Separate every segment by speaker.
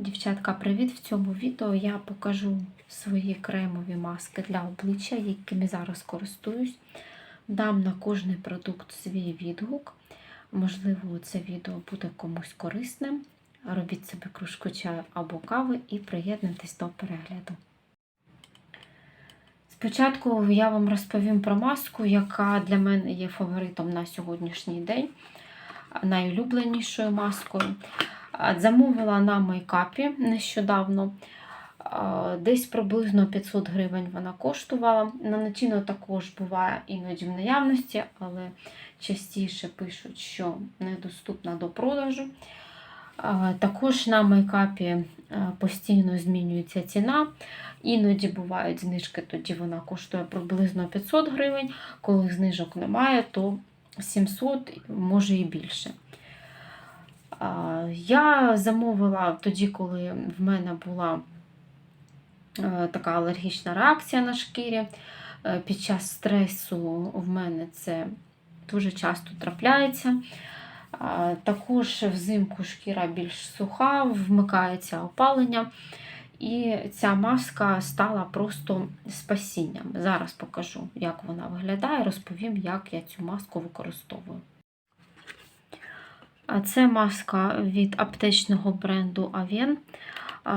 Speaker 1: Дівчатка, привіт! В цьому відео я покажу свої кремові маски для обличчя, якими зараз користуюсь. Дам на кожний продукт свій відгук. Можливо, це відео буде комусь корисним. Робіть собі кружку чаю або кави і приєднуйтесь до перегляду. Спочатку я вам розповім про маску, яка для мене є фаворитом на сьогоднішній день, найулюбленішою маскою. Замовила на майкапі нещодавно. Десь приблизно 500 гривень вона коштувала. На Натіно також буває іноді в наявності, але частіше пишуть, що недоступна до продажу. Також на майкапі постійно змінюється ціна. Іноді бувають знижки, тоді вона коштує приблизно 500 гривень. Коли знижок немає, то 700, може і більше. Я замовила тоді, коли в мене була е, така алергічна реакція на шкірі. Е, під час стресу в мене це дуже часто трапляється. Також взимку шкіра більш суха, вмикається опалення. І ця маска стала просто спасінням. Зараз покажу, як вона виглядає, розповім, як я цю маску використовую. Це маска від аптечного бренду Aven,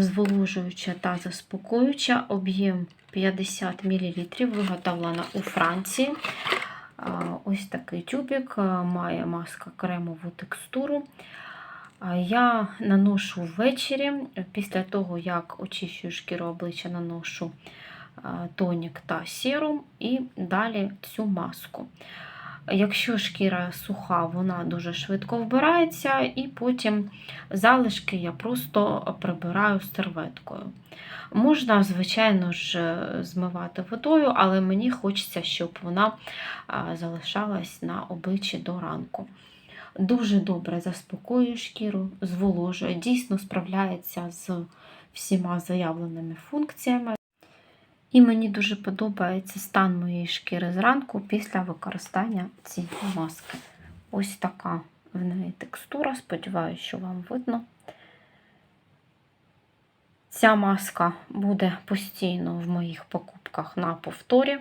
Speaker 1: зволожуюча та заспокоююча, об'єм 50 мл, виготовлена у Франції. Ось такий тюбик, має маска кремову текстуру. Я наношу ввечері, після того, як очищую шкіру обличчя, наношу тонік та серум і далі цю маску. Якщо шкіра суха, вона дуже швидко вбирається, і потім залишки я просто прибираю серветкою. Можна, звичайно ж, змивати водою, але мені хочеться, щоб вона залишалась на обличчі до ранку. Дуже добре заспокоює шкіру, зволожує, дійсно справляється з всіма заявленими функціями. І мені дуже подобається стан моєї шкіри зранку після використання цієї маски. Ось така в неї текстура, сподіваюся, що вам видно. Ця маска буде постійно в моїх покупках на повторі,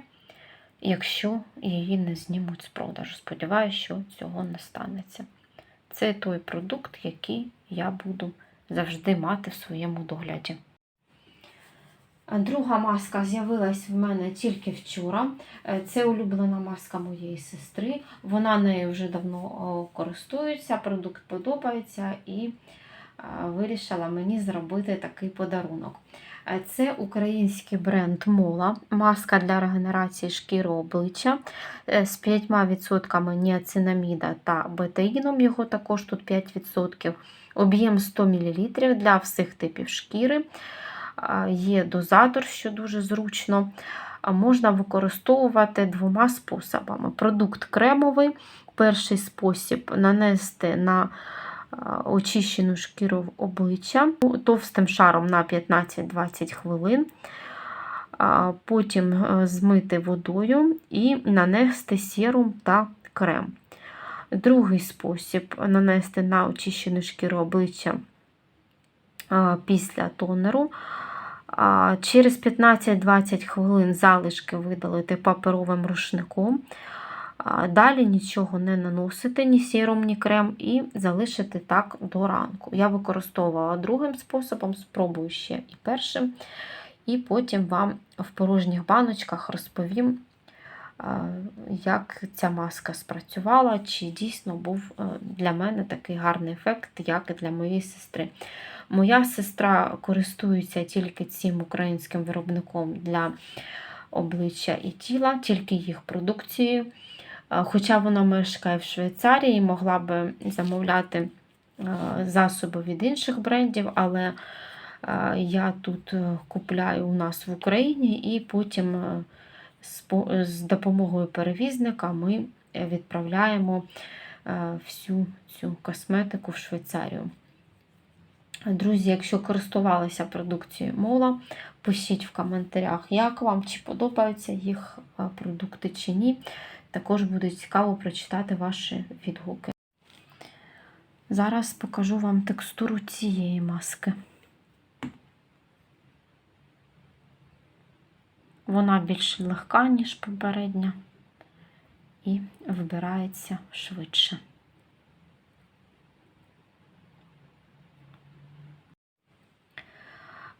Speaker 1: якщо її не знімуть з продажу. Сподіваюся, що цього не станеться. Це той продукт, який я буду завжди мати в своєму догляді. Друга маска з'явилась в мене тільки вчора. Е, це улюблена маска моєї сестри. Вона нею вже давно користується, продукт подобається і вирішила мені зробити такий подарунок. Е, це український бренд Мола, маска для регенерації шкіри обличчя е, з 5% ніацинаміда та бетаїном, його також тут 5%, об'єм 100 мл для всіх типів шкіри є дозатор, що дуже зручно. Можна використовувати двома способами. Продукт кремовий. Перший спосіб нанести на очищену шкіру обличчя товстим шаром на 15-20 хвилин. Потім змити водою і нанести серум та крем. Другий спосіб нанести на очищену шкіру обличчя після тонеру. Через 15-20 хвилин залишки видалити паперовим рушником. Далі нічого не наносити, ні сіром, ні крем, і залишити так до ранку. Я використовувала другим способом, спробую ще і першим. І потім вам в порожніх баночках розповім, як ця маска спрацювала, чи дійсно був е, для мене такий гарний ефект, як і для моєї сестри. Моя сестра користується тільки цим українським виробником для обличчя і тіла, тільки їх продукцією. Хоча вона мешкає в Швейцарії, могла би замовляти засоби від інших брендів, але я тут е, купляю у нас в Україні і потім е, з допомогою перевізника ми відправляємо е, всю цю косметику в Швейцарію. Друзі, якщо користувалися продукцією мола, пишіть в коментарях, як вам, чи подобаються їх продукти чи ні. Також буде цікаво прочитати ваші відгуки. Зараз покажу вам текстуру цієї маски. Вона більш легка, ніж попередня, і вбирається швидше.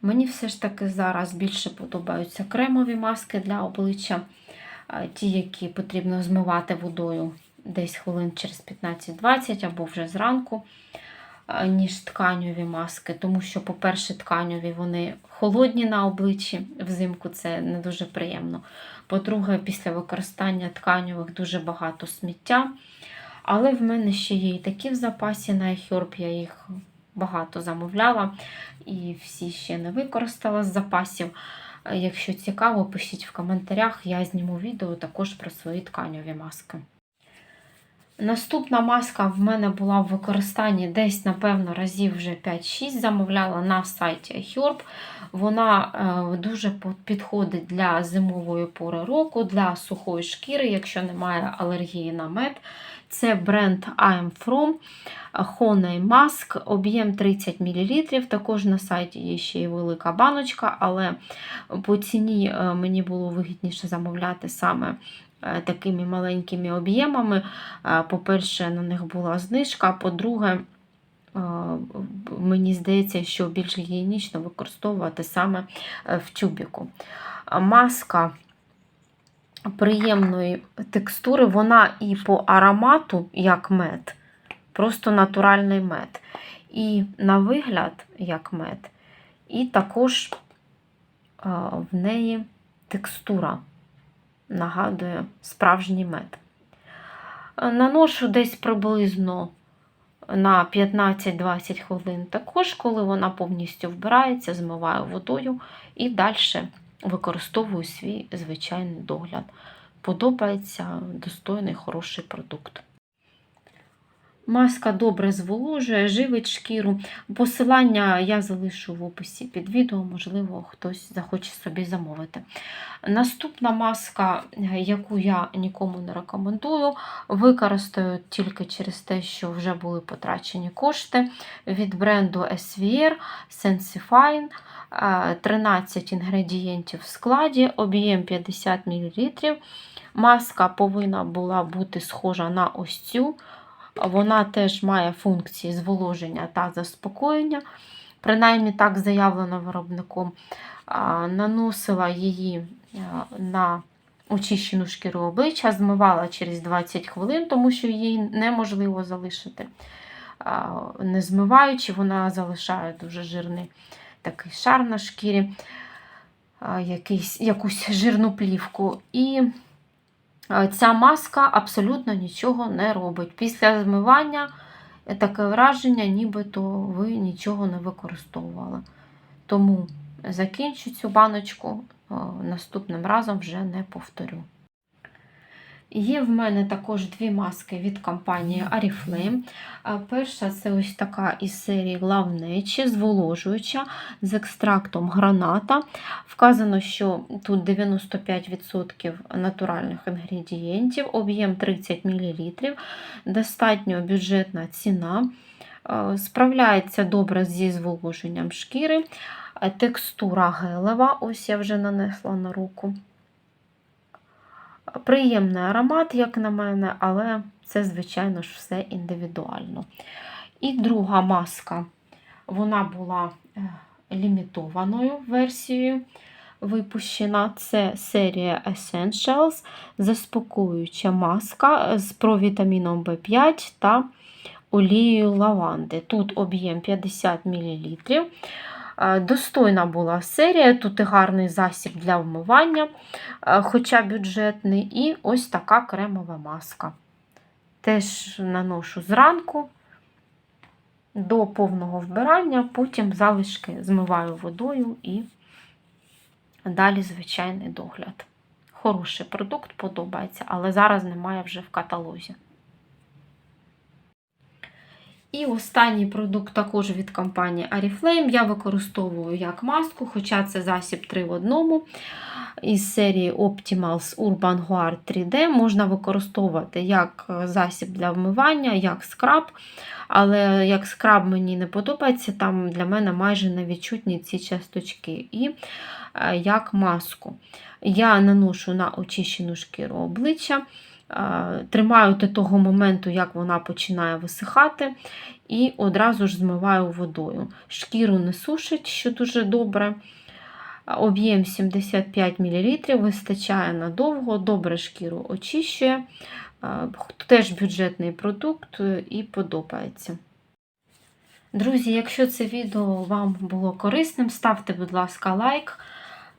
Speaker 1: Мені все ж таки зараз більше подобаються кремові маски для обличчя, е, ті, які потрібно змивати водою десь хвилин через 15-20 або вже зранку, ніж тканьові маски. Тому що, по-перше, тканьові вони холодні на обличчі, взимку це не дуже приємно. По-друге, після використання тканьових дуже багато сміття. Але в мене ще є і такі в запасі на iHerb, я їх багато замовляла і всі ще не використала з запасів. Е, Якщо цікаво, пишіть в коментарях, я зніму відео також про свої тканьові маски. Наступна маска в мене була в використанні десь, напевно, разів вже 5-6 замовляла на сайті iHerb. Вона е, дуже підходить для зимової пори року, для сухої шкіри, якщо немає алергії на мед. Це бренд I'm From Honey Mask, об'єм 30 мл. Також на сайті є ще й велика баночка, але по ціні е, мені було вигідніше замовляти саме такими маленькими об'ємами. Е, По-перше, на них була знижка, по-друге, е, мені здається, що більш гігієнічно використовувати саме е, в тюбіку. Маска приємної текстури, вона і по аромату, як мед, просто натуральний мед. І на вигляд, як мед, і також в неї текстура нагадує справжній мед. Наношу десь приблизно на 15-20 хвилин. Також, коли вона повністю вбирається, змиваю водою і далі використовую свій звичайний догляд. Подобається достойний хороший продукт. Маска добре зволожує, живить шкіру. Посилання я залишу в описі під відео, можливо, хтось захоче собі замовити. Наступна маска, яку я нікому не рекомендую, використаю тільки через те, що вже були потрачені кошти від бренду SVR Sensifine. Е, 13 інгредієнтів в складі, об'єм 50 мл. Маска повинна була бути схожа на ось цю. Вона теж має функції зволоження та заспокоєння. Принаймні так заявлено виробником. Наносила її на очищену шкіру обличчя, змивала через 20 хвилин, тому що її неможливо залишити. Не змиваючи, вона залишає дуже жирний такий шар на шкірі, якийсь, якусь жирну плівку. І ця маска абсолютно нічого не робить. Після змивання таке враження, нібито ви нічого не використовували. Тому закінчу цю баночку, наступним разом вже не повторю. Є в мене також дві маски від компанії Oriflame. Перша це ось така із серії Главнечі, зволожуюча з екстрактом граната. Вказано, що тут 95% натуральних інгредієнтів, об'єм 30 мл, достатньо бюджетна ціна. Справляється добре зі зволоженням шкіри. Текстура гелева, ось я вже нанесла на руку. Приємний аромат, як на мене, але це, звичайно ж, все індивідуально. І друга маска, вона була е, лімітованою версією випущена. Це серія Essentials, заспокоююча маска з провітаміном В5 та олією лаванди. Тут об'єм 50 мл. Е, Достойна була серія, тут і гарний засіб для вмивання, е, хоча бюджетний, і ось така кремова маска. Теж наношу зранку до повного вбирання, потім залишки змиваю водою і далі звичайний догляд. Хороший продукт подобається, але зараз немає вже в каталозі. І останній продукт також від компанії Oriflame. Я використовую як маску, хоча це засіб 3 в одному. із серії Optimals Urban Guard 3D можна використовувати як е, засіб для вмивання, як скраб. Але як скраб мені не подобається, там для мене майже невідчутні ці часточки. І е, як маску. Я наношу на очищену шкіру обличчя, тримаю до того моменту, як вона починає висихати, і одразу ж змиваю водою. Шкіру не сушить, що дуже добре. Об'єм 75 мл, вистачає надовго, добре шкіру очищує. Е, Теж бюджетний продукт е, і подобається. Друзі, якщо це відео вам було корисним, ставте, будь ласка, лайк,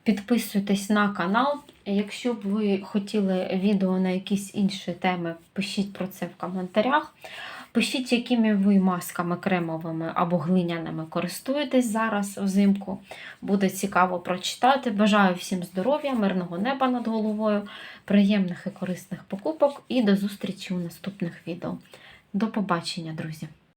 Speaker 1: підписуйтесь на канал. Якщо б ви хотіли відео на якісь інші теми, пишіть про це в коментарях. Пишіть, якими ви масками кремовими або глиняними користуєтесь зараз взимку. Буде цікаво прочитати. Бажаю всім здоров'я, мирного неба над головою, приємних і корисних покупок і до зустрічі у наступних відео. До побачення, друзі!